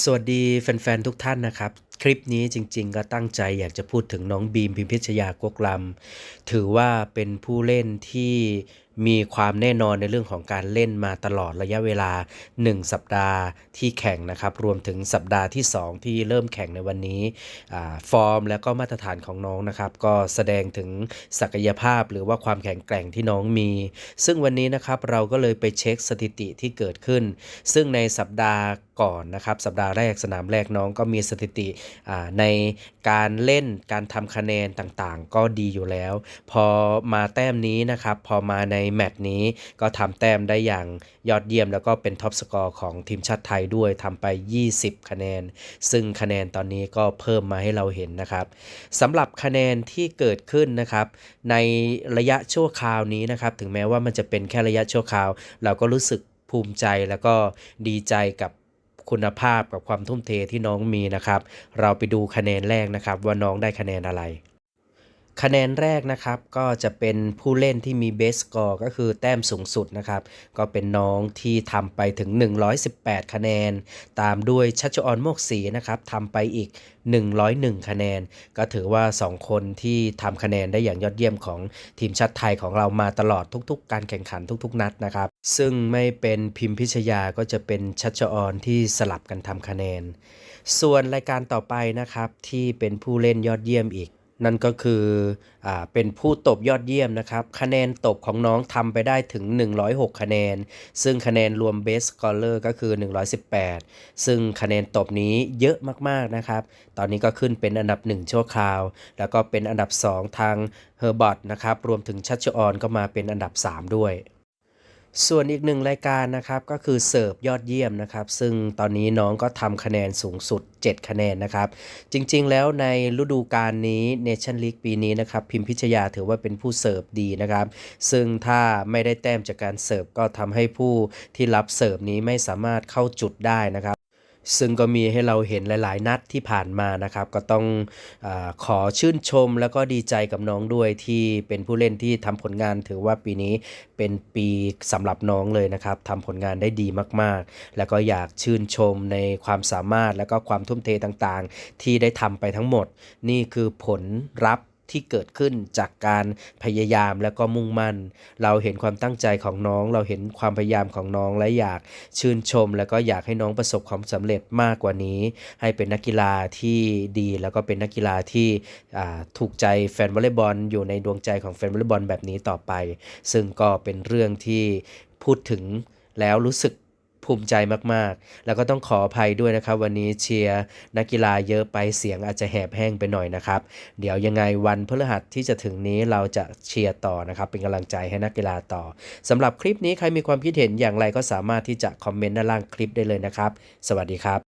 สวัสดีแฟน ๆ ทุกท่านนะครับ คลิปนี้จริง ๆ ก็ตั้งใจอยากจะพูดถึงน้องบีมพิมพิชยากกลำถือว่าเป็นผู้เล่นที่ มีความแน่นอนในเรื่องของการเล่นมาตลอดระยะเวลา 1 สัปดาห์ที่แข่งนะครับ รวมถึงสัปดาห์ที่ 2 ที่เริ่มแข่งในวันนี้ฟอร์มแล้วก็มาตรฐานของน้องนะครับ ก็แสดงถึงศักยภาพหรือว่าความแข็งแกร่งที่น้องมี ซึ่งวันนี้นะครับเราก็เลยไปเช็คสถิติที่เกิดขึ้น ซึ่งในสัปดาห์ก่อนนะครับ สัปดาห์แรกสนามแรกน้องก็มีสถิติในการเล่นการทำคะแนนต่างๆ ก็ดีอยู่แล้ว พอมาแต้มนี้นะครับ พอมาในแมตช์นี้ ก็ทำแต้มได้อย่างยอดเยี่ยม แล้วก็เป็นท็อปสกอร์ของทีมชาติไทยด้วยทำไป 20 คะแนน ซึ่งคะแนนตอนนี้ก็เพิ่มมาให้เราเห็นนะครับสำหรับคะแนนที่เกิดขึ้นนะครับ ในระยะชั่วคราวนี้นะครับถึงแม้ว่ามันจะเป็นแค่ระยะชั่วคราว เราก็รู้สึกภูมิใจแล้วก็ดีใจกับคุณภาพกับความทุ่มเทที่น้องมีนะครับ เราไปดูคะแนนแรกนะครับ ว่าน้องได้คะแนนอะไร คะแนนแรกนะครับก็จะเป็นผู้เล่นที่มีเบสกอร์ก็คือแต้มสูงสุดนะครับ ก็เป็นน้องที่ทำไปถึง 118 คะแนน ตามด้วยชัชออนโมกศรีนะครับทำไปอีก 101 คะแนน ก็ถือว่า 2 คนที่ทำคะแนนได้อย่างยอดเยี่ยมของทีมชาติไทยของเรามาตลอดทุก ๆ การแข่งขันทุก ๆ นัดนะครับ ซึ่งไม่เป็นพิมพิชยาก็จะเป็นชัชออนที่สลับกันทำคะแนน ส่วนรายการต่อไปนะครับที่เป็นผู้เล่นยอดเยี่ยมอีก นั่นก็คืออเป็นผู้ตบยอดเยี่ยมนะครับ คะแนนตบของน้องทำไปได้ถึง 106 คะแนน ซึ่งคะแนนรวมเบสกอร์เลอร์ก็คือ 118 ซึ่งคะแนนตบนี้เยอะมากๆนะครับ ตอนนี้ก็ขึ้นเป็นอันดับ 1 ชั่วคราว แล้วก็เป็นอันดับ 2 ทางเฮอร์บอตนะครับ รวมถึงชัชออนก็มาเป็นอันดับ 3 ด้วย ส่วนอีกหนึ่งรายการนะครับก็คือเสิร์ฟยอดเยี่ยมนะครับ ซึ่งตอนนี้น้องก็ทำคะแนนสูงสุด 7 คะแนนนะครับ จริงๆ แล้วในฤดูกาลนี้เนชั่นลีกปีนี้นะครับพิมพิชยาถือว่าเป็นผู้เสิร์ฟดีนะครับ ซึ่งถ้าไม่ได้แต้มจากการเสิร์ฟก็ทำให้ผู้ที่รับเสิร์ฟนี้ไม่สามารถเข้าจุดได้นะครับ ซึ่งก็มีให้เราเห็นหลาย ๆ นัดที่ผ่านมานะครับ ก็ต้องอขอชื่นชมแล้วก็ดีใจกับน้องด้วยที่เป็นผู้เล่นที่ทำผลงานถือว่าปีนี้เป็นปีสำหรับน้องเลยนะครับทำผลงานได้ดีมาก ๆ แล้วก็อยากชื่นชมในความสามารถแล้วก็ความทุ่มเทต่าง ๆ ที่ได้ทำไปทั้งหมด นี่คือผลลัพธ์ ที่เกิดขึ้นจากการพยายามแล้วก็มุ่งมั่น เราเห็นความตั้งใจของน้อง เราเห็นความพยายามของน้องและอยากชื่นชม แล้วก็อยากให้น้องประสบความสำเร็จมากกว่านี้ ให้เป็นนักกีฬาที่ดีแล้วก็เป็นนักกีฬาที่ถูกใจแฟนวอลเลย์บอลอยู่ในดวงใจของแฟนวอลเลย์บอลแบบนี้ต่อไป ซึ่งก็เป็นเรื่องที่พูดถึงแล้วรู้สึก ภูมิใจมากๆ แล้วก็ต้องขออภัยด้วยนะครับ วันนี้เชียร์นักกีฬาเยอะไปเสียงอาจจะแหบแห้งไปหน่อยนะครับ เดี๋ยวยังไงวันพฤหัสที่จะถึงนี้เราจะเชียร์ต่อนะครับ เป็นกำลังใจให้นักกีฬาต่อสำหรับคลิปนี้ใครมีความคิดเห็นอย่างไรก็สามารถที่จะคอมเมนต์ด้านล่างคลิปได้เลยนะครับ สวัสดีครับ